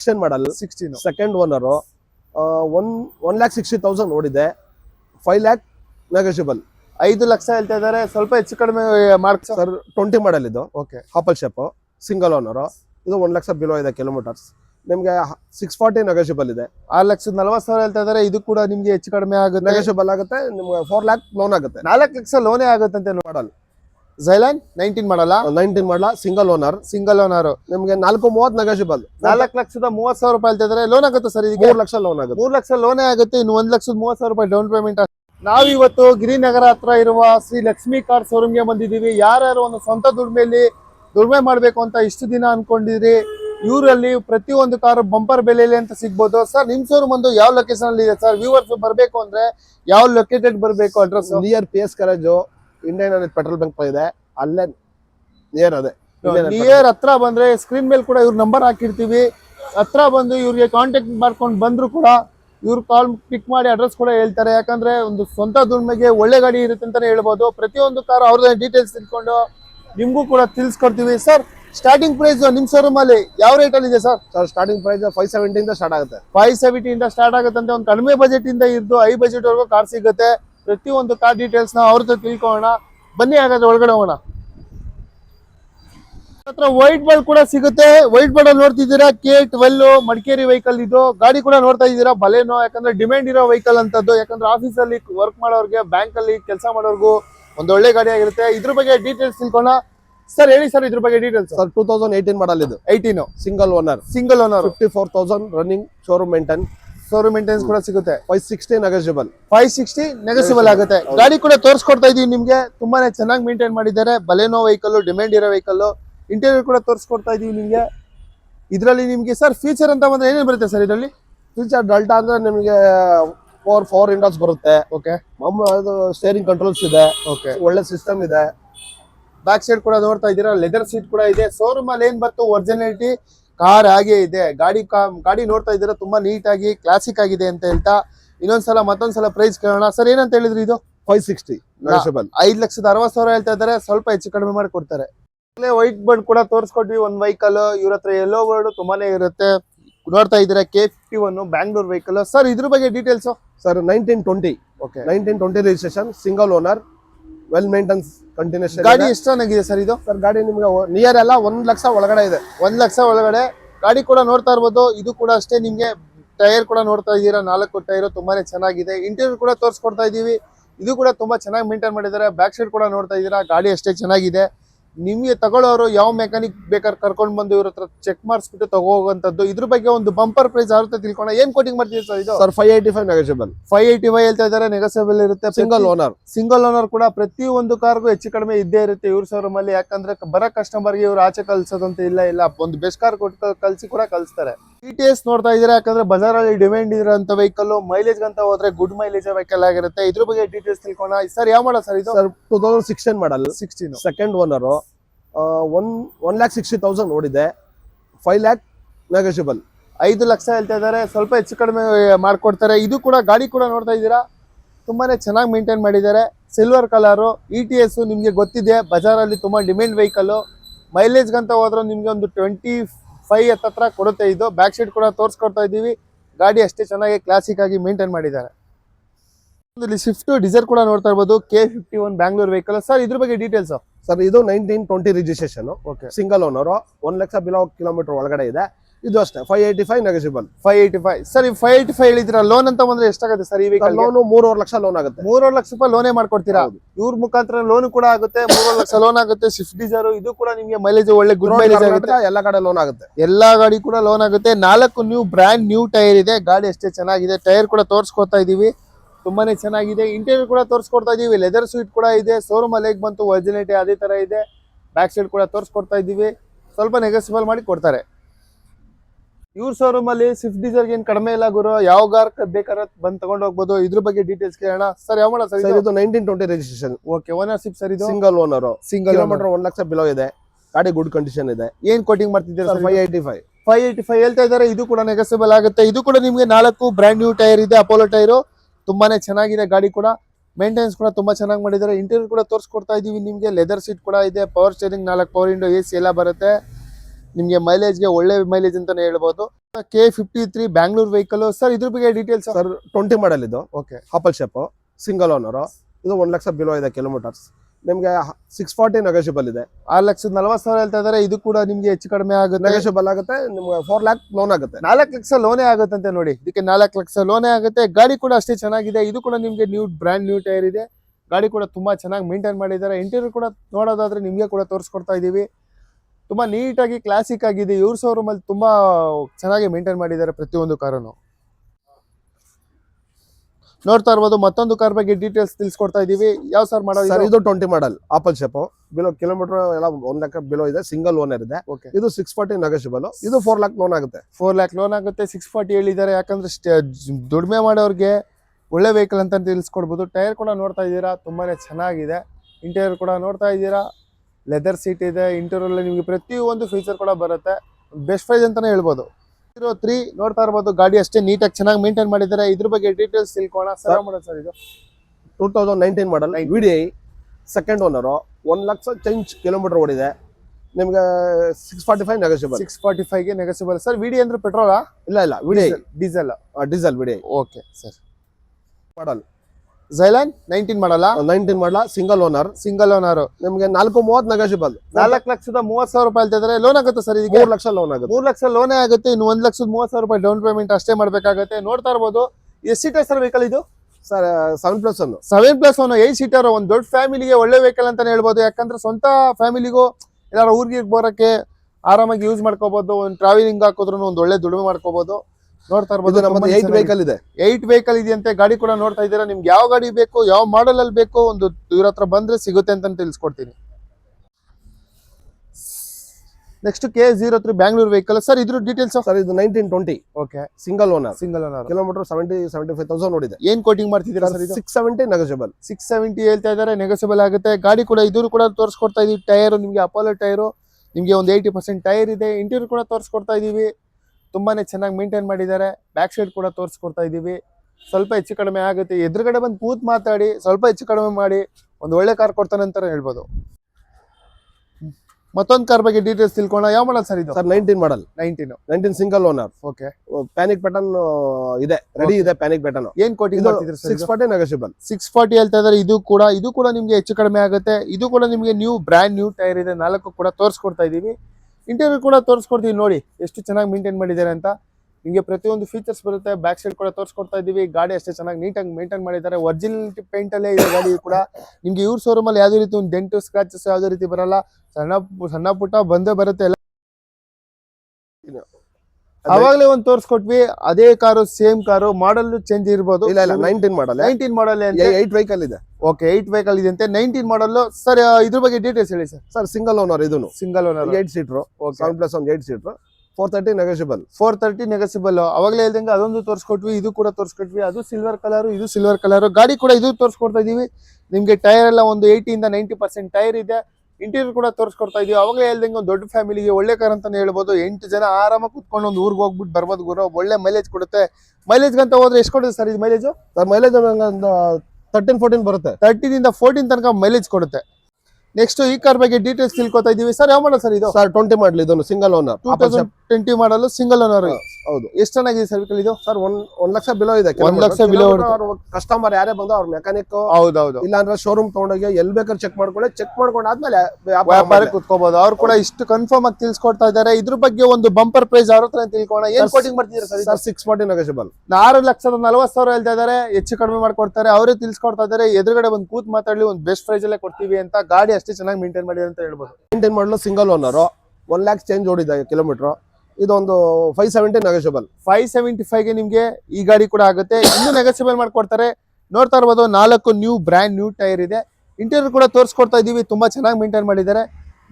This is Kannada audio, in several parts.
Sixteen model sixteen second owner one one lakh sixty thousand ಓಡಿದೆ. ಫೈವ್ ಲ್ಯಾಕ್ ನೆಗೋಷಿಯಬಲ್ ಐದು ಲಕ್ಷ ಹೇಳ್ತಾ ಇದ್ದಾರೆ. ಸ್ವಲ್ಪ ಹೆಚ್ಚು ಕಡಿಮೆ ಮಾರ್ಕ್ಸ್ ಸರ್ ಟ್ವೆಂಟಿ ಮಾಡಲ್ ಇದು. Okay apple shape single owner ಇದು ಒನ್ ಲಕ್ಷ ಬಿಲೋ ಇದೆ ಕಿಲೋಮೀಟರ್ಸ್ ನಿಮಗೆ ಸಿಕ್ಸ್ ಫಾರ್ಟಿ ನೆಗೋಷಿಯಬಲ್ ಇದೆ. ಆರು ಲಕ್ಷದ ನಲವತ್ತು ಸಾವಿರ ಹೇಳ್ತಾ ಇದ್ದಾರೆ. ಇದು ಕೂಡ ನಿಮ್ಗೆ ಹೆಚ್ಚು ಕಡಿಮೆ ಆಗುತ್ತೆ. ನೆಗೋಷಿಯಬಲ್ ಆಗುತ್ತೆ ನಿಮ್ಗೆ ಫೋರ್ ಲ್ಯಾಕ್ ಲೋನ್ ಆಗುತ್ತೆ. ನಾಲ್ಕು ಲಕ್ಷ ಲೋನೇ ಆಗುತ್ತೆ ಅಂತ ಮಾಡಲ್ ಝೈಲಾನ್ ನೈನ್ಟೀನ್ ಮಾಡಲ್ಲ? ನೈನ್ಟೀನ್ ಮಾಡಲ್ಲ ಸಿಂಗಲ್ ಓನರ್ ಸಿಂಗಲ್ ಓನರ್ ನಿಮಗೆ ನಾಲ್ಕು ಮೂವತ್ತು ನೆಗೋಷಿಯಬಲ್ ನಾಲ್ಕು ಲಕ್ಷದ ಮೂವತ್ತು ಸಾವಿರ ರೂಪಾಯಿ ಅಂತಿದ್ರೆ ಲೋನ್ ಆಗುತ್ತೆ ಸರ್ ಇದಕ್ಕೆ ಮೂರು ಲಕ್ಷ ಲೋನ್ ಆಗುತ್ತೆ. ಮೂರು ಲಕ್ಷ ಲೋನೇ ಆಗುತ್ತೆ ಇನ್ನು ಒಂದ್ ಲಕ್ಷದ ಮೂವತ್ತು ಸಾವಿರ ರೂಪಾಯಿ ಡೌನ್ ಪೇಮೆಂಟ್ ನಾವಿವತ್ತು ಗಿರಿನಗರ ಹತ್ರ ಇರುವ ಶ್ರೀ ಲಕ್ಷ್ಮೀ ಕಾರ್ ಶೋರೂಮ್ಗೆ ಬಂದಿದ್ದೀವಿ. ಯಾರ್ಯಾರು ಒಂದು ಸ್ವಂತ ದುಡಿಮೆಯಲ್ಲಿ ದುಡಿಮೆ ಮಾಡಬೇಕು ಅಂತ ಇಷ್ಟು ದಿನ ಅನ್ಕೊಂಡಿದ್ರಿ ಇವರಲ್ಲಿ ಪ್ರತಿಯೊಂದು ಕಾರು ಬಂಪರ್ ಬೆಲೆಯಲ್ಲಿ ಅಂತ ಸಿಗ್ಬೋದು. ಸರ್ ನಿಮ್ ಶೋರೂಮ್ ಒಂದು ಯಾವ ಲೊಕೇಶನ್ ಅಲ್ಲಿ ಇದೆ? ಸರ್ ವ್ಯೂವರ್ಸ್ ಬರಬೇಕು ಅಂದ್ರೆ ಯಾವ ಲೊಕೇಟೆಡ್ ಬರಬೇಕು address near P S college Indian petrol bunk ಇದೆ. ಅಲ್ಲೇ ನಿಯರ್ ಅದೇ. ನಿಯರ್ ಹತ್ರ ಬಂದ್ರೆ ಸ್ಕ್ರೀನ್ ಮೇಲೆ ಕೂಡ ಇವ್ರ ನಂಬರ್ ಹಾಕಿರ್ತೀವಿ. ಹತ್ರ ಬಂದು ಇವ್ರಿಗೆ ಕಾಂಟ್ಯಾಕ್ಟ್ ಮಾಡ್ಕೊಂಡು ಬಂದ್ರು ಕೂಡ ಇವ್ರು ಕಾಲ್ ಪಿಕ್ ಮಾಡಿ ಅಡ್ರೆಸ್ ಕೂಡ ಹೇಳ್ತಾರೆ. ಯಾಕಂದ್ರೆ ಒಂದು ಸ್ವಂತ ದುಡಿಮೆಗೆ ಒಳ್ಳೆ ಗಾಡಿ ಇರುತ್ತೆ ಅಂತಾನೆ ಹೇಳ್ಬೋದು. ಪ್ರತಿಯೊಂದು ಕಾರ್ ಅವ್ರದ್ದೇ ಡೀಟೇಲ್ಸ್ ತಿಳ್ಕೊಂಡು ನಿಮ್ಗೂ ಕೂಡ ತಿಳಿಸ್ಕೊಡ್ತೀವಿ. ಸರ್ ಸ್ಟಾರ್ಟಿಂಗ್ ಪ್ರೈಸ್ ನಿಮ್ ಶೋರೂಮ್ ಅಲ್ಲಿ ಯಾವ ರೇಟ್ ಅಲ್ಲಿ ಇದೆ sir sir starting price five seventy ಇಂದ ಸ್ಟಾರ್ಟ್ ಆಗುತ್ತೆ. ಫೈವ್ ಸೆವೆಂಟಿ ಇಂದ ಸ್ಟಾರ್ಟ್ ಆಗುತ್ತೆ ಅಂತ ಒಂದು ಕಡಿಮೆ ಬಜೆಟ್ ಇಂದ ಇದ್ದು ಐ ಬಜೆಟ್ ವರೆಗೂ ಕಾರ್ ಸಿಗುತ್ತೆ. ಪ್ರತಿಯೊಂದು ಕಾರ್ ಡೀಟೇಲ್ಸ್ನ ಅವ್ರ ಹತ್ರ ತಿಳ್ಕೊಳ್ಳೋಣ. ಬನ್ನಿ ಹಾಗಾದ್ರೆ ಒಳಗಡೆ ಹೋಗೋಣ. ಹತ್ರ ವೈಟ್ ಬೋರ್ಡ್ ಕೂಡ ಸಿಗುತ್ತೆ. ವೈಟ್ ಬೋರ್ಡ್ ಅಲ್ಲಿ ನೋಡ್ತಿದ್ದೀರಾ ಕೆ ಟ್ವೆಲ್ ಮಡಿಕೇರಿ ವೆಹಿಕಲ್ ಇದು. ಗಾಡಿ ಕೂಡ ನೋಡ್ತಾ ಇದ್ದೀರಾ ಬಲೇನೋ ಯಾಕಂದ್ರೆ ಡಿಮ್ಯಾಂಡ್ ಇರೋ ವೆಹಿಕಲ್ ಅಂತದ್ದು ಯಾಕಂದ್ರೆ ಆಫೀಸ್ ಅಲ್ಲಿ ವರ್ಕ್ ಮಾಡೋರ್ಗೆ ಬ್ಯಾಂಕ್ ಅಲ್ಲಿ ಕೆಲಸ ಮಾಡೋರ್ಗು ಒಂದ್ ಒಳ್ಳೆ ಗಾಡಿ ಆಗಿರುತ್ತೆ. ಇದ್ರ ಬಗ್ಗೆ ಡೀಟೇಲ್ಸ್ ತಿಳ್ಕೊಳ್ಳೋಣ. ಸರ್ ಹೇಳಿ ಸರ್ ಇದ್ರ ಬಗ್ಗೆ details sir two thousand eighteen model ಇದು. Eighteen single owner single owner fifty four thousand running showroom maintain showroom maintenance ಕೂಡ ಸಿಗುತ್ತೆ. Five sixty negotiable five sixty negotiable ಆಗುತ್ತೆ. ಗಾಡಿ ಕೂಡ ತೋರಿಸ್ಕೊಡ್ತಾ ಇದೀವಿ ನಿಮ್ಗೆ. ತುಂಬಾನೇ ಚೆನ್ನಾಗಿ ಮೇಂಟೈನ್ ಮಾಡಿದ್ದಾರೆ. ಬಲೆನೋ ವೆಹಿಕಲ್ ಡಿಮ್ಯಾಂಡ್ ಇರೋ ವೆಹಿಕಲ್ ಇಂಟೀರಿಯರ್ ಕೂಡ ತೋರಿಸ್ಕೊಡ್ತಾ ಇದೀವಿ ನಿಮ್ಗೆ. ಇದರಲ್ಲಿ ನಿಮ್ಗೆ ಸರ್ ಫೀಚರ್ ಅಂತ ಬಂದ್ರೆ ಏನೇನು ಬರುತ್ತೆ ಸರ್ ಇದರಲ್ಲಿ? ಫೀಚರ್ ಡಲ್ಟಾ ಅಂದ್ರೆ ನಿಮಗೆ ಫೋರ್ ಫೋರ್ ಇಂಡಾಸ್ ಬರುತ್ತೆ. ಓಕೆ ಅದು ಸ್ಟೇರಿಂಗ್ ಕಂಟ್ರೋಲ್ಸ್ ಇದೆ. ಓಕೆ ಒಳ್ಳೆ ಸಿಸ್ಟಮ್ ಇದೆ. ಬ್ಯಾಕ್ ಸೈಡ್ ಕೂಡ ನೋಡ್ತಾ ಇದೀರಾ ಲೆದರ್ ಸೀಟ್ ಕೂಡ ಇದೆ. ಶೋರೂಮ್ ಅಲ್ಲಿ ಏನ್ ಬಂತು ಒರಿಜಿನಾಲಿಟಿ ಕಾರ್ ಹಾಗೆ ಇದೆ. ಗಾಡಿ ಕಾ- ಗಾಡಿ ನೋಡ್ತಾ ಇದ್ದೀರಾ? ತುಂಬಾ ನೀಟಾಗಿ ಕ್ಲಾಸಿಕ್ ಆಗಿದೆ ಅಂತ ಹೇಳ್ತಾ ಇನ್ನೊಂದ್ಸಲ ಮತ್ತೊಂದ್ಸಲ ಪ್ರೈಸ್ ಕೇಳೋಣ. ಸರ್ ಏನಂತ ಹೇಳಿದ್ರಿ ಇದು? ಫೈವ್ ಸಿಕ್ಸ್ಟಿ ಐದ್ ಲಕ್ಷದ ಅರವತ್ ಸಾವಿರ ಹೇಳ್ತಾ ಇದ್ದಾರೆ. ಸ್ವಲ್ಪ ಹೆಚ್ಚು ಕಡಿಮೆ ಮಾಡಿ ಕೊಡ್ತಾರೆ. ವೈಟ್ ಬಂಡ್ ಕೂಡ ತೋರಿಸ್ಕೊಟ್ವಿ. ಒಂದ್ ವೆಹಿಕಲ್ ಇವ್ರ ಹತ್ರ ಎಲ್ಲೋ ವರ್ಡ್ ತುಂಬಾನೇ ಇರುತ್ತೆ. ನೋಡ್ತಾ ಇದ್ದೀರಾ? K fifty one Bangalore vehicle sir ಇದ್ರ ಬಗ್ಗೆ details sir nineteen twenty okay nineteen twenty registration single owner well maintenance continues ಗಾಡಿ ಎಷ್ಟು ಚೆನ್ನಾಗಿದೆ ಸರ್ ಇದು? ಸರ್ ಗಾಡಿ ನಿಮ್ಗೆ ನಿಯರ್ ಎಲ್ಲ ಒಂದ್ ಲಕ್ಷ ಒಳಗಡೆ ಇದೆ. ಒಂದ್ ಲಕ್ಷ ಒಳಗಡೆ. ಗಾಡಿ ಕೂಡ ನೋಡ್ತಾ ಇರ್ಬೋದು. ಇದು ಕೂಡ ಅಷ್ಟೇ ನಿಮ್ಗೆ ಟೈರ್ ಕೂಡ ನೋಡ್ತಾ ಇದ್ದೀರಾ? ನಾಲ್ಕು ಟೈರ್ ತುಂಬಾನೇ ಚೆನ್ನಾಗಿದೆ. ಇಂಟೀರಿಯರ್ ಕೂಡ ತೋರಿಸ್ಕೊಡ್ತಾ ಇದೀವಿ. ಇದು ಕೂಡ ತುಂಬಾ ಚೆನ್ನಾಗಿ ಮೇಂಟೈನ್ ಮಾಡಿದ್ದಾರೆ. ಬ್ಯಾಕ್ ಸೈಡ್ ಕೂಡ ನೋಡ್ತಾ ಇದ್ದೀರಾ ಗಾಡಿ ಅಷ್ಟೇ ಚೆನ್ನಾಗಿದೆ. ನಿಮ್ಗೆ ತಗೊಳ್ಳೋರು ಯಾವ ಮೆಕ್ಯಾನಿಕ್ ಬೇಕಾದ್ರೆ ಕರ್ಕೊಂಡು ಬಂದು ಇವ್ರ ಹತ್ರ ಚೆಕ್ ಮಾಡಿಸ್ಬಿಟ್ಟು ತಗೋಗಂಥದ್ದು ಇದ್ರ ಬಗ್ಗೆ ಒಂದು ಬಂಪರ್ ಪ್ರೈಸ್ ಆಗುತ್ತೆ ತಿಳ್ಕೊಂಡ ಏನ್ ಕೋಟಿಂಗ್ ಮಾಡ್ತೀವಿ ಸರ್ ಇದು? Sir five eighty five negotiable five eighty five ಹೇಳ್ತಾ ಇದ್ದಾರೆ ನೆಗೋಸಿಯಬಲ್ ಇರುತ್ತೆ. ಸಿಂಗಲ್ ಓನರ್ ಸಿಂಗಲ್ ಓನರ್ ಕೂಡ ಪ್ರತಿ ಒಂದು ಕಾರ್ಗೂ ಹೆಚ್ಚು ಕಡಿಮೆ ಇದ್ದೇ ಇರುತ್ತೆ ಇವ್ರ ಶೋರೂಮ್ ಅಲ್ಲಿ ಯಾಕಂದ್ರೆ ಬರೋ ಕಸ್ಟಮರ್ಗೆ ಇವ್ರು ಆಚೆ ಕಲ್ಸೋದಂತ ಇಲ್ಲ ಇಲ್ಲ. ಒಂದು ಬೆಸ್ಟ್ ಕಾರ್ ಕೊಟ್ಟು ಕಲ್ಸಿ ಕೂಡ ಕಳಿಸ್ತಾರೆ ಟಿ ಟಿ ಎಸ್ ನೋಡ್ತಾ ಇದ್ದೀರಾ? ಯಾಕಂದ್ರೆ ಬಜಾರಲ್ಲಿ ಡಿಮ್ಯಾಂಡ್ ಇರೋಂಥ ವೆಹಿಕಲ್ ಮೈಲೇಜ್ ಅಂತ ಹೋದ್ರೆ ಗುಡ್ ಮೈಲೇಜ್ ವೆಹಿಕಲ್ ಆಗಿರುತ್ತೆ. ಇದ್ರ ಬಗ್ಗೆ ಡೀಟೇಲ್ಸ್ ತಿಳ್ಕೊಣ ಸರ್ ಯಾವ ಮಾಡ ಸರ್ ಇದು? Sir two thousand sixteen model sixteen second owner one one lakh sixty thousand ನೋಡಿದೆ ಫೈವ್ ಲ್ಯಾಕ್ ನೆಗೋಷಿಯಬಲ್ ಐದು ಲಕ್ಷ ಹೇಳ್ತಾ ಇದ್ದಾರೆ. ಸ್ವಲ್ಪ ಹೆಚ್ಚು ಕಡಿಮೆ ಮಾಡ್ಕೊಡ್ತಾರೆ. ಇದು ಕೂಡ ಗಾಡಿ ಕೂಡ ನೋಡ್ತಾ ಇದ್ದೀರಾ? ತುಂಬಾನೇ ಚೆನ್ನಾಗಿ ಮೇಂಟೈನ್ ಮಾಡಿದ್ದಾರೆ. Silver colour E T S ನಿಮಗೆ ಗೊತ್ತಿದೆ. ಬಜಾರಲ್ಲಿ ತುಂಬಾ ಡಿಮ್ಯಾಂಡ್ ವೆಹಿಕಲ್ ಮೈಲೇಜ್ಗಂತ ಹೋದ್ರೆ ನಿಮಗೆ ಒಂದು ಟ್ವೆಂಟಿ ಫೈವ್ ಹತ್ತತ್ರ ಕೊಡುತ್ತೆ ಇದು. ಬ್ಯಾಕ್ ಸೀಟ್ ಕೂಡ ತೋರಿಸ್ಕೊಡ್ತಾ ಇದ್ದೀವಿ. ಗಾಡಿ ಅಷ್ಟೇ ಚೆನ್ನಾಗಿ ಕ್ಲಾಸಿಕ್ ಆಗಿ ಮೇಂಟೈನ್ ಮಾಡಿದ್ದಾರೆ. ಇಲ್ಲಿ ಸ್ವಿಫ್ಟ್ ಡಿಸೈರ್ ಕೂಡ ನೋಡ್ತಾ ಇರ್ಬೋದು. K fifty one Bangalore vehicle sir ಇದ್ರ ಬಗ್ಗೆ ಡೀಟೇಲ್ಸ್ ಸರ್ ಇದು nineteen twenty registration okay single owner one lakh below kilometre ಒಳಗಡೆ ಇದೆ. ಇದು ಅಷ್ಟೇ five eighty five negotiable five eighty five sir ಈ ಫೈವ್ ಏಯ್ಟಿ ಫೈವ್ ಹೇಳಿದ್ರ ಲೋನ್ ಅಂತ ಬಂದ್ರೆ ಎಷ್ಟಾಗುತ್ತೆ ಸರ್ ಈ ಲೋನು ಮೂರುವರೆ ಲಕ್ಷ ಲೋನ್ ಆಗುತ್ತೆ. ಮೂರುವರೆ ಲಕ್ಷ ರೂಪಾಯಿ ಲೋನೇ ಮಾಡ್ಕೊಡ್ತೀರಾ. ಇವ್ರ ಮುಖಾಂತರ ಲೋನ್ ಕೂಡ ಆಗುತ್ತೆ ಮೂರುವರೆ ಲಕ್ಷ ಲೋನ್ ಆಗುತ್ತೆ ಸ್ವಿಫ್ಟ್ ಡಿಸೈರ್ ಇದು ಕೂಡ ನಿಮಗೆ ಮೈಲೇಜ್ ಒಳ್ಳೆ ಗುಡ್ ಮೈಲೇಜ್ ಆಗುತ್ತೆ. ಎಲ್ಲ ಕಡೆ ಲೋನ್ ಆಗುತ್ತೆ. ಎಲ್ಲಾ ಗಾಡಿ ಕೂಡ ಲೋನ್ ಆಗುತ್ತೆ. ನಾಲ್ಕು ನ್ಯೂ ಬ್ರ್ಯಾಂಡ್ ನ್ಯೂ ಟೈರ್ ಇದೆ. ಗಾಡಿ ಅಷ್ಟೇ ಚೆನ್ನಾಗಿದೆ. ಟೈರ್ ಕೂಡ ತೋರಿಸ್ಕೊತಾ ಇದೀವಿ. ತುಂಬಾನೇ ಚೆನ್ನಾಗಿದೆ. ಇಂಟೀರಿಯರ್ ಕೂಡ ತೋರಿಸ್ಕೊಡ್ತಾ ಇದೀವಿ. ಲೆದರ್ ಸೀಟ್ ಕೂಡ ಇದೆ. ಶೋರೂಮ್ ಅಲ್ಲಿ ಹೇಗೆ ಬಂತು? ಒರಿಜಿನಿಟಿ ಅದೇ ತರ ಇದೆ. ಬ್ಯಾಕ್ ಸೈಡ್ ಕೂಡ ತೋರಿಸ್ಕೊಡ್ತಾ ಇದೀವಿ. ಸ್ವಲ್ಪ ನೆಗೆಸಿಬಲ್ ಮಾಡಿ ಕೊಡ್ತಾರೆ. ಇವ್ರ ಶೋರೂಮ್ ಅಲ್ಲಿ ಸ್ವಿಫ್ಟ್ ಡೀಸರ್ ಏನ್ ಕಡಿಮೆ ಇಲ್ಲ ಗುರು. ಯಾವ ಕಾರ್ ಬೇಕಾದ್ರೆ ಬಂದ್ ತಗೊಂಡ್ ಹೋಗ್ಬೋದು. ಇದ್ರ ಬಗ್ಗೆ ಡೀಟೇಲ್ಸ್ ಕೇಳೋಣ. ಸರ್ ಯಾವ ಸರ್ ಸರ್ ಇದು? Nineteen twenty registration okay ownership sir ಇದು? Single owner single kilometre one lakh below ಇದೆ. ಗಾಡಿ ಗುಡ್ ಕಂಡೀಷನ್ ಇದೆ. ಏನ್ ಕೋಟಿಂಗ್ ಮಾಡ್ತಿದ್ದೀರಾ five eighty five five eighty five ಹೇಳ್ತಾ ಇದ್ದಾರೆ ಇದು ಕೂಡ ನೆಗೆಸಿಬಲ್ ಆಗುತ್ತೆ. ಇದು ಕೂಡ ನಿಮಗೆ ನಾಲ್ಕು ಬ್ರ್ಯಾಂಡ್ ನ್ಯೂ ಟೈರ್ ಇದೆ ಅಪೋಲೋ ಟೈರು ತುಂಬಾನೇ ಚೆನ್ನಾಗಿದೆ ಗಾಡಿ ಕೂಡ. ಮೇಂಟೆನೆನ್ಸ್ ಕೂಡ ತುಂಬಾ ಚೆನ್ನಾಗಿ ಮಾಡಿದ್ದಾರೆ. ಇಂಟೀರಿಯರ್ ಕೂಡ ತೋರಿಸ್ಕೊಡ್ತಾ ಇದೀವಿ ನಿಮಗೆ. ಲೆದರ್ ಸೀಟ್ ಕೂಡ ಇದೆ. ಪವರ್ ಸ್ಟೇರಿಂಗ್ ನಾಲ್ಕು ಪವರ್ ಇಂಡೋ ಎ ಸಿ ಎಲ್ಲ ಬರುತ್ತೆ. ನಿಮಗೆ ಮೈಲೇಜ್ಗೆ ಒಳ್ಳೆ ಮೈಲೇಜ್ ಅಂತಲೇ ಹೇಳ್ಬೋದು. K fifty three Bangalore vehicle sir ಇದ್ರ ಬಗ್ಗೆ ಡೀಟೇಲ್ಸ್ ಸರ್ ಟ್ವೆಂಟಿ ಮಾಡಲ್ ಇದು. Okay apple shape single owner ಇದು ಒಂದ್ ಲಕ್ಷ ಬಿಲೋ ಇದೆ ಕಿಲೋಮೀಟರ್ಸ್ ನಿಮ್ಗೆ ಸಿಕ್ಸ್ ಫಾರ್ಟಿ ನೆಗೋಷಿಯಬಲ್ ಇದೆ. ಆರು ಲಕ್ಷದ ನಲವತ್ತು ಸಾವಿರ ಹೇಳ್ತಾ ಇದ್ದಾರೆ ಇದು ಕೂಡ ನಿಮ್ಗೆ ಹೆಚ್ಚು ಕಡಿಮೆ ಆಗುತ್ತೆ. ನೆಗೋಷಿಯಬಲ್ ಆಗುತ್ತೆ ನಿಮ್ಗೆ ಫೋರ್ ಲ್ಯಾಕ್ ಲೋನ್ ಆಗುತ್ತೆ. ನಾಲ್ಕು ಲಕ್ಷ ಲೋನೇ ಆಗುತ್ತಂತೆ ನೋಡಿ. ಇದಕ್ಕೆ ನಾಲ್ಕು ಲಕ್ಷ ಲೋನೇ ಆಗುತ್ತೆ. ಗಾಡಿ ಕೂಡ ಅಷ್ಟೇ ಚೆನ್ನಾಗಿದೆ. ಇದು ಕೂಡ ನಿಮಗೆ ನ್ಯೂ ಬ್ರ್ಯಾಂಡ್ ನ್ಯೂ ಟೈರ್ ಇದೆ. ಗಾಡಿ ಕೂಡ ತುಂಬಾ ಚೆನ್ನಾಗಿ ಮೇಂಟೈನ್ ಮಾಡಿದ್ದಾರೆ. ಇಂಟೀರಿಯರ್ ಕೂಡ ನೋಡೋದಾದ್ರೆ ನಿಮಗೆ ಕೂಡ ತೋರಿಸ್ಕೊಡ್ತಾ ಇದ್ದೀವಿ ತುಂಬಾ ನೀಟಾಗಿ ಕ್ಲಾಸಿಕ್ ಆಗಿದೆ. ಇವ್ರ ಅಲ್ಲಿ ತುಂಬಾ ಚೆನ್ನಾಗಿ ಮೇಂಟೈನ್ ಮಾಡಿದ್ದಾರೆ ಪ್ರತಿಯೊಂದು ಕಾರನ್ನು ನೋಡ್ತಾ ಇರ್ಬೋದು ಮತ್ತೊಂದು ಕಾರ್ ಬಗ್ಗೆ ಡೀಟೇಲ್ಸ್ ತಿಳಿಸ್ಕೊಡ್ತಾ ಇದೀವಿ. ಯಾವ ಸರ್ ಮಾಡೋದು ಇದು? Twenty model apple shape below kilometre ಎಲ್ಲ ಒಂದ್ ಲಕ್ಷ ಬಿಲೋ ಇದೆ ಸಿಂಗಲ್ ಓನರ್ ಇದೆ. ಇದು ಸಿಕ್ಸ್ ಫಾರ್ಟಿ ನೆಗೋಷಿಯಬಲ್ ಇದು ಫೋರ್ ಲ್ಯಾಕ್ ಲೋನ್ ಆಗುತ್ತೆ. ಫೋರ್ ಲ್ಯಾಕ್ ಲೋನ್ ಆಗುತ್ತೆ ಸಿಕ್ಸ್ ಫಾರ್ಟಿ ಹೇಳಿದ್ದಾರೆ. ಯಾಕಂದ್ರೆ ದುಡಿಮೆ ಮಾಡೋರಿಗೆ ಒಳ್ಳೆ ವೆಹಿಕಲ್ ಅಂತ ತಿಳಿಸ್ಕೊಡ್ಬೋದು. ಟೈರ್ ಕೂಡ ನೋಡ್ತಾ ಇದ್ದೀರಾ ತುಂಬಾನೇ ಚೆನ್ನಾಗಿದೆ. ಇಂಟೀರಿಯರ್ ಕೂಡ ನೋಡ್ತಾ ಇದ್ದೀರಾ. ಲೆದರ್ ಸೀಟ್ ಇದೆ ಇಂಟೀರಿಯರ್ ನಿಮಗೆ ಪ್ರತಿಯೊಂದು ಫೀಚರ್ ಕೂಡ ಬರುತ್ತೆ. ಬೆಸ್ಟ್ ಪ್ರೈಸ್ ಅಂತಾನೆ ಹೇಳ್ಬೋದು. ಇರೋ ತ್ರೀ ನೋಡ್ತಾ ಇರ್ಬೋದು ಗಾಡಿ ಅಷ್ಟೇ ನೀಟಾಗಿ ಚೆನ್ನಾಗಿ ಮೇಂಟೈನ್ ಮಾಡಿದ್ದಾರೆ. ಇದ್ರ ಬಗ್ಗೆ ಡೀಟೇಲ್ಸ್ ತಿಳ್ಕೋಣ ಸರ್ ಮಾಡೋದು ಸರ್ ಇದು. Two thousand nineteen model V D I second owner one lakh change kilometre ಓಡಿದೆ. ನಿಮ್ಗೆ six forty five negotiable six forty ಫೈವ್ಗೆ negotiable sir VD ಅಂದ್ರೆ ಪೆಟ್ರೋಲಾ ಇಲ್ಲ ಇಲ್ಲ V D I diesel diesel V D I okay sir model ಜೈಲಾನ್ nineteen ಮಾಡಲ್ಲ? ನೈನ್ಟೀನ್ ಮಾಡಲ್ಲ ಸಿಂಗಲ್ ಓನರ್ ಸಿಂಗಲ್ ಓನರ್ ನಿಮಗೆ ನಾಲ್ಕು ಮೂವತ್ತು ನೆಗೋಷಿಯಬಲ್ ನಾಲ್ಕು ಲಕ್ಷದ ಮೂವತ್ತು ಸಾವಿರ ರೂಪಾಯಿ ಹೇಳ್ತಿದ್ದಾರೆ ಲೋನ್ ಆಗುತ್ತೆ ಸರ್ ಇದಕ್ಕೆ? ಮೂರು ಲಕ್ಷ ಲೋನ್ ಆಗುತ್ತೆ. ಮೂರು ಲಕ್ಷ ಲೋನೇ ಆಗುತ್ತೆ ಇನ್ನು ಒಂದ್ ಲಕ್ಷದ ಮೂವತ್ತು ಸಾವಿರ ರೂಪಾಯಿ ಡೌನ್ ಪೇಮೆಂಟ್ ಅಷ್ಟೇ ಮಾಡಬೇಕಾಗುತ್ತೆ. ನೋಡ್ತಾ ಇರ್ಬೋದು ಎಷ್ಟು ಸೀಟರ್ ಸರ್ ವೆಹಿಕಲ್ ಇದು? Sir seven plus one seven plus one eight seater ಒಂದು ದೊಡ್ಡ ಫ್ಯಾಮಿಲಿಗೆ ಒಳ್ಳೆ ವೆಹಿಕಲ್ ಅಂತಾನೆ ಹೇಳ್ಬೋದು. ಯಾಕಂದ್ರೆ ಸ್ವಂತ ಫ್ಯಾಮಿಲಿಗೂ ಎಲ್ಲಾರು ಊರಿಗೆ ಬರೋಕೆ ಆರಾಮಾಗಿ ಯೂಸ್ ಮಾಡ್ಕೋಬಹುದು ಒಂದು ಟ್ರಾವೆಲಿಂಗ್ ಹಾಕೋದ್ರೂ ಒಂದು ಒಳ್ಳೆ ದುಡಿಮೆ ಮಾಡ್ಕೋಬಹುದು ನೋಡ್ತಾ ಇದು ಇರ್ಬೋದು ನಮ್ಮದು ಏಟ್ ವೆಹಿಕಲ್ ಇದೆ. ಏಟ್ ವೆಹಿಕಲ್ ಇದೆಯಂತೆ ಗಾಡಿ ಕೂಡ ನೋಡ್ತಾ ಇದ್ದೀರಾ? ನಿಮ್ಗೆ ಯಾವ ಗಾಡಿ ಬೇಕು ಯಾವ ಮಾಡೆಲ್ ಅಲ್ಲಿ ಬೇಕು ಒಂದು ಇವ್ರ ಹತ್ರ ಬಂದ್ರೆ ಸಿಗುತ್ತೆ ಅಂತ ತಿಳಿಸ್ಕೊಡ್ತೀನಿ. Next K zero three Bangalore vehicle sir ಇದ್ರ ಡೀಟೇಲ್ಸ್ ಸರ್ ಇದು nineteen twenty okay single owner single owner kilometre seventy seventy five thousand ನೋಡಿದೆ ಏನ್ ಕೋಟಿಂಗ್ ಮಾಡ್ತಿದ್ದೀರಾ ಸರ್ ಇದು? Six seventy negotiable six seventy ಹೇಳ್ತಾ ಇದ್ದಾರೆ ನೆಗೋಸಿಬಲ್ ಆಗುತ್ತೆ. ಗಾಡಿ ಕೂಡ ಇದ್ರು ಕೂಡ ತೋರಿಸ್ಕೊಡ್ತಾ ಇದೀವಿ. ಟೈರ್ ನಿಮಗೆ ಅಪೋಲೋ ಟೈರು ನಿಮಗೆ ಒಂದು ಏಯ್ಟಿ ಪರ್ಸೆಂಟ್ ಟೈರ್ ಇದೆ. ಇಂಟೀರಿಯರ್ ಕೂಡ ತೋರಿಸ್ಕೊಡ್ತಾ ಇದೀವಿ. ತುಂಬಾನೇ ಚೆನ್ನಾಗಿ ಮೇಂಟೈನ್ ಮಾಡಿದ್ದಾರೆ. ಬ್ಯಾಕ್ ಸೈಡ್ ಕೂಡ ತೋರಿಸ್ಕೊಡ್ತಾ ಇದೀವಿ. ಸ್ವಲ್ಪ ಹೆಚ್ಚು ಕಡಿಮೆ ಆಗುತ್ತೆ. ಎದುರುಗಡೆ ಬಂದು ಕೂತ್ ಮಾತಾಡಿ ಸ್ವಲ್ಪ ಹೆಚ್ಚು ಕಡಿಮೆ ಮಾಡಿ ಒಂದು ಒಳ್ಳೆ ಕಾರ್ ಕೊಡ್ತಾನೆ ಅಂತಾನೆ ಹೇಳ್ಬೋದು. ಮತ್ತೊಂದು ಕಾರ್ ಬಗ್ಗೆ ಡೀಟೇಲ್ಸ್ ತಿಳ್ಕೊಳ್ಳೋಣ. ಯಾವ ಮಾಡಲ್ ಸರ್ ಇದು? Sir nineteen model nineteen nineteen single owner okay panic button ಇದೆ. ರೆಡಿ ಇದೆ ಪ್ಯಾನಿಕ್ ಬಟನ್ ಏನ್ ಇದು six forty negotiable six forty ಹೇಳ್ತಾ ಇದಾರೆ ಇದು ಕೂಡ ಇದು ಕೂಡ ನಿಮ್ಗೆ ಹೆಚ್ಚು ಕಡಿಮೆ ಆಗುತ್ತೆ. ಇದು ಕೂಡ ನಿಮ್ಗೆ ನ್ಯೂ ಬ್ರ್ಯಾಂಡ್ ನ್ಯೂ ಟೈರ್ ಇದೆ. ನಾಲ್ಕು ಕೂಡ ತೋರಿಸ್ಕೊಡ್ತಾ ಇದೀವಿ. ಇಂಟೀರಿಯರ್ ಕೂಡ ತೋರಿಸ್ಕೊಡ್ತೀವಿ ನೋಡಿ. ಎಷ್ಟು ಚೆನ್ನಾಗಿ ಮೇಂಟೈನ್ ಮಾಡಿದ್ದಾರೆ ಅಂತ. ನಿಮಗೆ ಪ್ರತಿಯೊಂದು ಫೀಚರ್ಸ್ ಬರುತ್ತೆ. ಬ್ಯಾಕ್ ಸೈಡ್ ಕೂಡ ತೋರಿಸ್ಕೊಡ್ತಾ ಇದ್ದೀವಿ. ಗಾಡಿ ಅಷ್ಟೇ ಚೆನ್ನಾಗಿ ನೀಟಾಗಿ ಮೇಂಟೈನ್ ಮಾಡಿದ್ದಾರೆ. ಒರಿಜಿನಲ್ ಪೇಂಟಲ್ಲೇ ಇದೆ ಗಾಡಿ ಕೂಡ. ನಿಮಗೆ ಇವ್ರ ಶೋರೂಮಲ್ಲಿ ಯಾವುದೇ ರೀತಿ ಒಂದು ಡೆಂಟು ಸ್ಕ್ರಾಚಸ್ ಯಾವುದೇ ರೀತಿ ಬರಲ್ಲ. ಸಣ್ಣ ಸಣ್ಣ ಪುಟ್ಟ ಬಂದೇ ಬರುತ್ತೆ ಎಲ್ಲ. ಅವಾಗಲೇ ಒಂದು ತೋರಿಸ್ಕೊಟ್ವಿ ಅದೇ car same car model change ಇರ್ಬೋದು. ಇಲ್ಲ ಇಲ್ಲ nineteen model nineteen model eight vehicle ಇದೆ. ಓಕೆ ಏಟ್ ವೆಹಿಕಲ್ ಇದೆ ಅಂತೆ. ನೈನ್ಟೀನ್ ಮಾಡಲ್ ಸರ್ ಇದ್ರ ಬಗ್ಗೆ ಡೀಟೇಲ್ಸ್ ಹೇಳಿ ಸರ್ ಸರ್ ಸಿಂಗಲ್ ಓನರ್ ಇದನ್ನು single owner eight seater seven plus ಒಂದು eight seater four thirty negotiable four thirty negotiable ಅವಾಗಲೇ ಹೇಳ್ದಂಗೆ ಅದೊಂದು ತೋರಿಸ್ಕೊಟ್ವಿ ಇದು ಕೂಡ ತೋರಿಸ್ಕೊಟ್ವಿ ಅದು ಸಿಲ್ವರ್ ಕಲರ್ ಇದು ಸಿಲ್ವರ್ ಕಲರ್ ಗಾಡಿ ಕೂಡ ಇದು ತೋರಿಸ್ಕೊಡ್ತಾ ಇದೀವಿ. ನಿಮ್ಗೆ ಟೈರ್ ಎಲ್ಲ ಒಂದು ಏಯ್ಟಿಯಿಂದ ನೈಂಟಿ ಪರ್ಸೆಂಟ್ ಟೈರ್ ಇದೆ. ಇಂಟೀರಿಯರ್ ಕೂಡ ತೋರಿಸ್ಕೊಡ್ತಾ ಇದೀವಿ. ಅವಾಗಲೇ ಹೇಳ್ದಂಗೆ ಒಂದು ದೊಡ್ಡ ಫ್ಯಾಮಿಲಿಗೆ ಒಳ್ಳೆ ಕಾರ್ ಅಂತಾನೆ ಹೇಳ್ಬೋದು. ಎಂಟು ಜನ ಆರಾಮಾಗಿ ಕುತ್ಕೊಂಡು ಒಂದು ಊರಿಗೆ ಹೋಗ್ಬಿಟ್ಟು ಬರ್ಬೋದು ಗುರು. ಒಳ್ಳೆ ಮೈಲೇಜ್ ಕೊಡುತ್ತೆ. ಮೈಲೇಜ್ ಅಂತ ಹೋದ್ರೆ ಎಷ್ಟು ಕೊಡುತ್ತೆ ಸರ್ ಇದು ಮೈಲೇಜ್ ಸರ್ ಮೈಲೇಜ್ ಒಂದು ತರ್ಟೀನ್ ಫೋರ್ಟೀನ್ ಬರುತ್ತೆ. ತರ್ಟೀನಿಂದ ಫೋರ್ಟೀನ್ ತನಕ ಮೈಲೇಜ್ ಕೊಡುತ್ತೆ. ನೆಕ್ಸ್ಟ್ ಈ ಕಾರ್ ಬಗ್ಗೆ ಡೀಟೇಲ್ಸ್ ತಿಳ್ಕೊತಾ ಇದೀವಿ. ಸರ್ ಯಾವ ಸರ್ ಇದು? ಸರ್ ಟ್ವೆಂಟಿ ಮಾಡಲಿ ಇದೊಂದು single owner two thousand twenty model single owner ಹೌದು. ಎಷ್ಟು ಚೆನ್ನಾಗಿದೆ ಸರ್ವಿಕಲ್ ಇದು? ಸರ್ ಒಂದ್ ಒಂದ್ ಲಕ್ಷ ಬಿಲೋ ಇದೆ. ಒಂದ್ ಲಕ್ಷ ಬಿಲೋ. ಕಸ್ಟಮರ್ ಯಾರೇ ಬಂದು ಅವ್ರ ಮೆಕ್ಯಾನಿಕ್ ಹೌದೌದು. ಇಲ್ಲ ಅಂದ್ರೆ ಶೋರೂಮ್ ತಗೊಂಡೋಗಿ ಎಲ್ ಬೇಕಾದ್ರೆ ಚೆಕ್ ಮಾಡ್ಕೊಳ್ಳಿ. ಚೆಕ್ ಮಾಡ್ಕೊಂಡಾದ್ಮೇಲೆ ವ್ಯಾಪಾರ ಕುತ್ಕೋಬಹುದು ಅವ್ರು ಕೂಡ ಇಷ್ಟು ಕನ್ಫರ್ಮ್ ಆಗಿ ತಿಳ್ಸ್ಕೊಡ್ತಾ ಇದ್ದಾರೆ. ಇದ್ರ ಬಗ್ಗೆ ಒಂದು ಬಂಪರ್ ಪ್ರೈಸ್ ಅವ್ರ ಹತ್ರ ತಿಳ್ಕೋಣ ಏನ್ ಕೋಟಿಂಗ್ ಮಾಡ್ತಿದ್ದಾರೆ ಸರ್ ಸಿಕ್ಸ್ ಫಾರ್ಟಿ ನೆಗೋಷಿಯಬಲ್ ಆರು ಲಕ್ಷದ ನಲವತ್ತು ಸಾವಿರ ಹೇಳ್ತಾ ಇದ್ದಾರೆ. ಹೆಚ್ಚು ಕಡಿಮೆ ಮಾಡ್ಕೊಡ್ತಾರೆ. ಅವರೇ ತಿಳ್ಸ್ಕೊಡ್ತಾ ಇದ್ದಾರೆ. ಎದುರುಗಡೆ ಒಂದು ಕೂತ್ ಮಾತಾಡ್ಲಿ ಒಂದು ಬೆಸ್ಟ್ ಪ್ರೈಸ್ ಅಲ್ಲೇ ಕೊಡ್ತೀವಿ ಅಂತ ಗಾಡಿ ಅಷ್ಟೇ ಚೆನ್ನಾಗಿ ಮೇಂಟೈನ್ ಮಾಡಿದೆ ಅಂತ ಹೇಳ್ಬೋದು. ಮೇಂಟೈನ್ ಮಾಡಲು single owner one lakh change ಓಡಿದೆ ಕಿಲೋಮೀಟರ್ ಇದೊಂದು five seventy negotiable five seventy ಫೈವ್ಗೆ ನಿಮಗೆ ಈ ಗಾಡಿ ಕೂಡ ಆಗುತ್ತೆ. ಇನ್ನೂ ಮಾಡಿ ಮಾಡ್ಕೊಡ್ತಾರೆ. ನೋಡ್ತಾ ಇರ್ಬೋದು ನಾಲ್ಕು ನ್ಯೂ ಬ್ರ್ಯಾಂಡ್ ನ್ಯೂ ಟೈರ್ ಇದೆ. ಇಂಟೀರಿಯರ್ ಕೂಡ ತೋರಿಸ್ಕೊಡ್ತಾ ಇದೀವಿ. ತುಂಬಾ ಚೆನ್ನಾಗಿ ಮೇಂಟೈನ್ ಮಾಡಿದ್ದಾರೆ.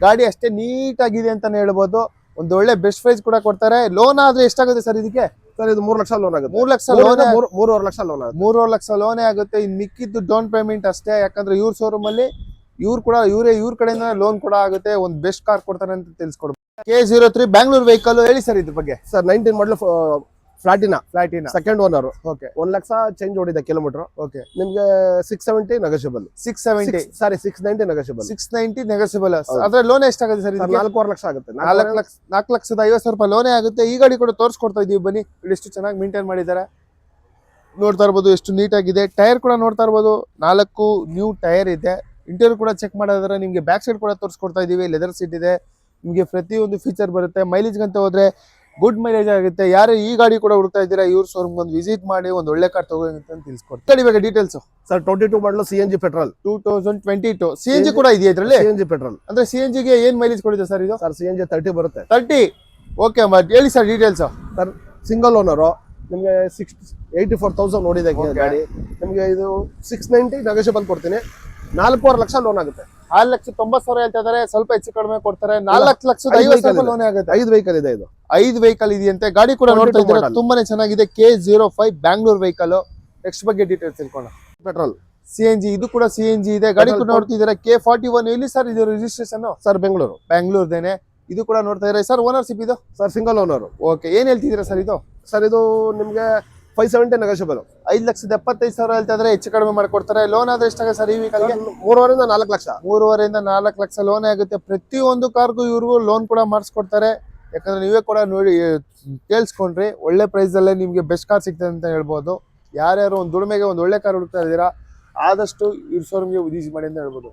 ಗಾಡಿ ಅಷ್ಟೇ ನೀಟಾಗಿದೆ ಆಗಿದೆ ಅಂತಾನೆ ಹೇಳ್ಬೋದು. ಒಂದು ಒಳ್ಳೆ ಬೆಸ್ಟ್ ಪ್ರೈಸ್ ಕೂಡ ಕೊಡ್ತಾರೆ. ಲೋನ್ ಆದ್ರೆ ಎಷ್ಟಾಗುತ್ತೆ ಸರ್ ಇದಕ್ಕೆ? ಸರ್ ಇದು ಮೂರು ಲಕ್ಷ ಲೋನ್ ಆಗುತ್ತೆ. ಮೂರು ಲಕ್ಷ ಲೋನ್ ಮೂರು- ಮೂರುವರೆ ಲಕ್ಷ ಲೋನ್ ಆಗುತ್ತೆ. ಮೂರುವರೆ ಲಕ್ಷ ಲೋನೇ ಆಗುತ್ತೆ. ಇನ್ನು ಮಿಕ್ಕಿದ್ದು ಡೌನ್ ಪೇಮೆಂಟ್ ಅಷ್ಟೇ. ಯಾಕಂದ್ರೆ ಇವ್ರ ಶೋರೂಮ್ ಅಲ್ಲಿ ಇವ್ರು ಕೂಡ ಇವರೇ ಇವ್ರ ಕಡೆಯಿಂದ ಲೋನ್ ಕೂಡ ಆಗುತ್ತೆ ಒಂದು ಬೆಸ್ಟ್ ಕಾರ್ ಕೊಡ್ತಾರೆ ಅಂತ ತಿಳಿಸ್ಕೊಡ್ಬೋದು K zero three Bangalore vehicle ಹೇಳಿ ಸರ್ ಇದ್ರ ಬಗ್ಗೆ. ಸರ್ ನೈನ್ಟೀನ್ ಮಾಡಲ್ ಫ್ಲಾಟಿನ ಫ್ಲಾಟಿನ ಸೆಕೆಂಡ್ ಓನರ್ ಓಕೆ ಒಂದ್ ಲಕ್ಷ ಚೇಂಜ್ ಹೊಡಿದೆ ಕಿಲೋಮೀಟರ್ ಓಕೆ ನಿಮ್ಗೆ six seventy negotiable six seventy sorry six ninety negotiable six ninety negotiable. ಅದ್ರ ಲೋನ್ ಎಷ್ಟಾಗುತ್ತೆ ಸರ್ ನಾಲ್ಕು ನಾಲ್ಕೂವರೆ ಲಕ್ಷ ಆಗುತ್ತೆ. ನಾಲ್ಕು ಲಕ್ಷ ನಾಲ್ಕು ಲಕ್ಷದ ಐವತ್ತು ಸಾವಿರ ರೂಪಾಯಿ ಲೋನೇ ಆಗುತ್ತೆ. ಈ ಗಾಡಿ ಕೂಡ ತೋರಿಸ್ಕೊಡ್ತಾ ಇದೀವಿ ಬನ್ನಿ. ಎಷ್ಟು ಚೆನ್ನಾಗಿ ಮೇಂಟೈನ್ ಮಾಡಿದ್ದಾರೆ. ನೋಡ್ತಾ ಇರ್ಬೋದು ಎಷ್ಟು ನೀಟಾಗಿದೆ ಟೈರ್ ಕೂಡ ನೋಡ್ತಾ ಇರ್ಬೋದು. ನಾಲ್ಕು ನ್ಯೂ ಟೈರ್ ಇದೆ. ಇಂಟೀರಿಯರ್ ಕೂಡ ಚೆಕ್ ಮಾಡಿದ್ರೆ ನಿಮಗೆ ಬ್ಯಾಕ್ ಸೈಡ್ ಕೂಡ ತೋರಿಸ್ಕೊಡ್ತಾ ಇದ್ದೀವಿ ಲೆದರ್ ಸೀಟ್ ಇದೆ. ನಿಮಗೆ ಪ್ರತಿಯೊಂದು ಫೀಚರ್ ಬರುತ್ತೆ. ಮೈಲೇಜ್ ಅಂತ ಹೋದ್ರೆ ಗುಡ್ ಮೈಲೇಜ್ ಆಗುತ್ತೆ. ಯಾರು ಈ ಗಾಡಿ ಕೂಡ ಹುಡುಕ್ತಾ ಇದ್ದೀರಾ ಇವ್ರ ಶೋರೂಮ್ ಒಂದು ವಿಸಿಟ್ ಮಾಡಿ ಒಂದು ಒಳ್ಳೆ ಕಾರ್ ತಗೋಗಿ ಅಂತ ತಿಳಿಸ್ಕೊಡ್ತಾರೆ ಇವಾಗ details sir twenty two model C N G petrol two thousand twenty two C N G ಕೂಡ ಇದೆಯಾ ಇದರಲ್ಲಿ? ಸಿ ಎನ್ ಜಿ ಪೆಟ್ರೋಲ್ ಅಂದ್ರೆ ಸಿ ಎನ್ ಜಿಗೆ ಏನ್ ಮೈಲೇಜ್ ಕೊಡಿದೆ ಸರ್ ಇದು? Sir C N G thirty ಬರುತ್ತೆ. ತರ್ಟಿ ಓಕೆ ಹೇಳಿ sir details sir single owner ನಿಮಗೆ ಸಿಕ್ಸ್ ಏಯ್ಟಿ ಫೋರ್ ತೌಸಂಡ್ ನೋಡಿದೆ ಗಾಡಿ. ನಿಮಗೆ ಇದು ಸಿಕ್ಸ್ ನೈಂಟಿ ನೆಗೋಷಿಯಬಲ್ ಕೊಡ್ತೀನಿ. ನಾಲ್ಕೂವರೆ ಲಕ್ಷ ಲೋನ್ ಆಗುತ್ತೆ. ಆರು ಲಕ್ಷ ತೊಂಬತ್ ಸಾವಿರ ಹೇಳ್ತಾ ಇದಾರೆ ಸ್ವಲ್ಪ ಹೆಚ್ಚು ಕಡಿಮೆ ಕೊಡ್ತಾರೆ. ನಾಲ್ಕು ಲಕ್ಷದ ಐದು ಐವತ್ತು ಸಾವಿರ ಲೋನ್ ಆಗುತ್ತೆ. ಐದು ವೆಹಿಕಲ್ ಇದೆ ಇದು. ಐದು ವೆಹಿಕಲ್ ಇದೆಯಂತೆ. ಗಾಡಿ ಕೂಡ ನೋಡ್ತಾ ಇದ್ದಾರೆ ತುಂಬಾನೇ ಚೆನ್ನಾಗಿದೆ. K zero five Bangalore vehicle next ಬಗ್ಗೆ ಡೀಟೇಲ್ಸ್ ತಿಳ್ಕೊಳ್ಳೋಣ. ಪೆಟ್ರೋಲ್ ಸಿ ಎನ್ ಜಿ ಇದು ಕೂಡ ಸಿ ಎನ್ ಜಿ ಇದೆ. ಗಾಡಿ ಕೂಡ ನೋಡ್ತಾ ನೋಡ್ತಿದ್ದಾರೆ? ಕೆ ಫಾರ್ಟಿ ಒನ್ ಎಲ್ಲಿ ಸರ್ ಇದು ರಿಜಿಸ್ಟ್ರೇಷನ್ ಸರ್ ಬೆಂಗಳೂರು ಬ್ಯಾಂಗ್ಳೂರ್ದೇನೆ ಇದು ಕೂಡ ನೋಡ್ತಾ ಇದ್ದಾರೆ? ಸರ್ ಓನರ್ಶಿಪ್ ಇದು? ಸರ್ ಸಿಂಗಲ್ ಓನರ್ ಓಕೆ ಏನ್ ಹೇಳ್ತಿದ್ದೀರಾ ಸರ್ ಇದು? ಸರ್ ಇದು ನಿಮಗೆ ಫೈವ್ ಸೆವೆಂಟಿ ನೆಗೋಷಿಯಬಲ್ ಐದು ಲಕ್ಷದ ಎಪ್ಪತ್ತೈದು ಸಾವಿರ ಹೇಳ್ತಾ ಇದ್ರೆ ಹೆಚ್ಚು ಕಡಿಮೆ ಮಾಡಿಕೊಡ್ತಾರೆ. ಲೋನ್ ಆದ್ರೆ ಎಷ್ಟಾಗ ಸರ್ ಈ ಮೂರುವರೆಯಿಂದ ನಾಲ್ಕು ಲಕ್ಷ. ಮೂರುವರೆಯಿಂದ ನಾಲ್ಕು ಲಕ್ಷ ಲೋನ್ ಆಗುತ್ತೆ. ಪ್ರತಿಯೊಂದು ಕಾರ್ಗೂ ಇವ್ರಿಗೂ ಲೋನ್ ಕೂಡ ಮಾಡಿಸ್ಕೊಡ್ತಾರೆ. ಯಾಕಂದ್ರೆ ನೀವೇ ಕೂಡ ನೋಡಿ ಕೇಳಿಸ್ಕೊಂಡ್ರಿ. ಒಳ್ಳೆ ಪ್ರೈಸ್ ಅಲ್ಲೇ ನಿಮ್ಗೆ ಬೆಸ್ಟ್ ಕಾರ್ ಸಿಗ್ತದೆ ಅಂತ ಹೇಳ್ಬೋದು. ಯಾರ್ಯಾರು ಒಂದು ದುಡಿಮೆಗೆ ಒಂದು ಒಳ್ಳೆ ಕಾರ್ ಹುಡುಕ್ತಾ ಇದ್ದೀರಾ ಆದಷ್ಟು ಇವ್ರ ಶೋರೂಮ್ಗೆ ವಿಧಿಸಿ ಮಾಡಿ ಅಂತ ಹೇಳ್ಬೋದು.